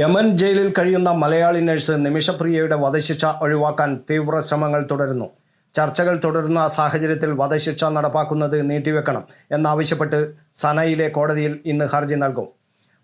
Yemen ജയിലിൽ കഴിയുന്ന Malayali nurse നിമിഷപ്രിയയുടെ വധശിക്ഷ ഒഴിവാക്കാൻ തീവ്ര ശ്രമങ്ങൾ തുടരുന്നു. ചർച്ചകൾ തുടരുന്ന സാഹചര്യത്തിൽ വധശിക്ഷ നടപ്പാക്കുന്നത് നീട്ടിവെക്കണം എന്നാവശ്യപ്പെട്ട് സനയിലെ കോടതിയിൽ ഇന്ന് ഹർജി നൽകും.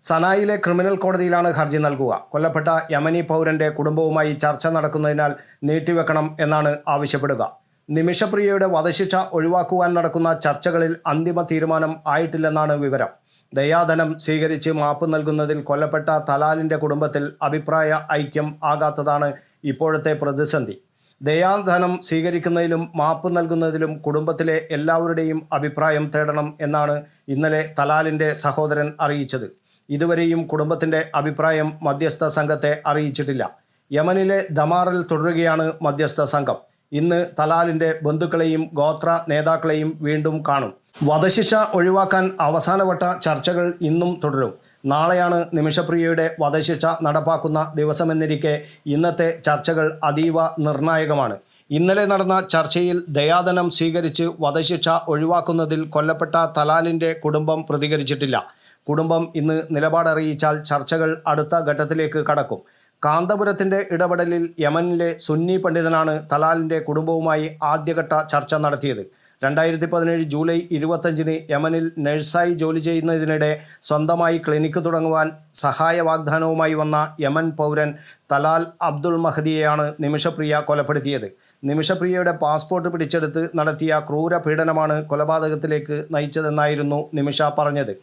സനായിലെ ക്രിമിനൽ കോടതിയിലാണ് ഹർജി നൽകുക. കൊല്ലപ്പെട്ട യമനി പൗരന്റെ കുടുംബവുമായി ചർച്ച നടക്കുന്നതിനാൽ നീട്ടിവെക്കണം എന്നാണ് ആവശ്യപ്പെടുക. നിമിഷപ്രിയയുടെ വധശിക്ഷ ഒഴിവാക്കുവാൻ നടക്കുന്ന ചർച്ചകളിൽ അന്തിമ തീരുമാനം ആയിട്ടില്ലെന്നാണ് വിവരം. ദയാധനം സ്വീകരിച്ച് മാപ്പ് നൽകുന്നതിൽ കൊല്ലപ്പെട്ട തലാലിന്റെ കുടുംബത്തിൽ അഭിപ്രായ ഐക്യം ആകാത്തതാണ് ഇപ്പോഴത്തെ പ്രതിസന്ധി. ദയാധനം സ്വീകരിക്കുന്നതിലും മാപ്പ് നൽകുന്നതിലും കുടുംബത്തിലെ എല്ലാവരുടെയും അഭിപ്രായം തേടണം എന്നാണ് ഇന്നലെ തലാലിന്റെ സഹോദരൻ അറിയിച്ചത്. ഇതുവരെയും കുടുംബത്തിന്റെ അഭിപ്രായം മധ്യസ്ഥ സംഘത്തെ അറിയിച്ചിട്ടില്ല. യമനിലെ ദമാറിൽ തുടരുകയാണ് മധ്യസ്ഥ സംഘം. ഇന്ന് തലാലിന്റെ ബന്ധുക്കളെയും ഗോത്ര നേതാക്കളെയും വീണ്ടും കാണും. വധശിക്ഷ ഒഴിവാക്കാൻ അവസാനവട്ട ചർച്ചകൾ ഇന്നും തുടരും. നാളെയാണ് നിമിഷപ്രിയയുടെ വധശിക്ഷ നടപ്പാക്കുന്ന ദിവസമെന്നിരിക്കെ ഇന്നത്തെ ചർച്ചകൾ അതീവ നിർണായകമാണ്. ഇന്നലെ നടന്ന ചർച്ചയിൽ ദയാധനം സ്വീകരിച്ച് വധശിക്ഷ ഒഴിവാക്കുന്നതിൽ കൊല്ലപ്പെട്ട തലാലിന്റെ കുടുംബം പ്രതികരിച്ചിട്ടില്ല. കുടുംബം ഇന്ന് നിലപാടറിയിച്ചാൽ ചർച്ചകൾ അടുത്ത ഘട്ടത്തിലേക്ക് കടക്കും. കാന്തപുരത്തിന്റെ ഇടപെടലിൽ യമനിലെ സുന്നി പണ്ഡിതനാണ് തലാലിന്റെ കുടുംബവുമായി ആദ്യഘട്ട ചർച്ച നടത്തിയത്. രണ്ടായിരത്തി പതിനേഴ് ജൂലൈ ഇരുപത്തഞ്ചിന് യമനിൽ നഴ്സായി ജോലി ചെയ്യുന്നതിനിടെ സ്വന്തമായി ക്ലിനിക്ക് തുടങ്ങുവാൻ സഹായ വാഗ്ദാനവുമായി വന്ന യമൻ പൗരൻ തലാൽ അബ്ദുൾ മഹദിയെയാണ് നിമിഷപ്രിയ കൊലപ്പെടുത്തിയത്. നിമിഷപ്രിയയുടെ പാസ്പോർട്ട് പിടിച്ചെടുത്ത് നടത്തിയ ക്രൂര പീഡനമാണ് കൊലപാതകത്തിലേക്ക് നയിച്ചതെന്നായിരുന്നു നിമിഷ പറഞ്ഞത്.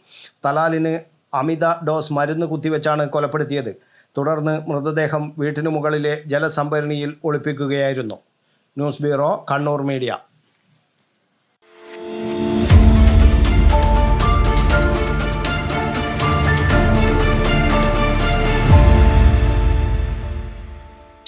തലാലിന് അമിത ഡോസ് മരുന്ന് കുത്തിവെച്ചാണ് കൊലപ്പെടുത്തിയത്. തുടർന്ന് മൃതദേഹം വീട്ടിനു മുകളിലെ ജലസംഭരണിയിൽ ഒളിപ്പിക്കുകയായിരുന്നു. News bureau Kannur media.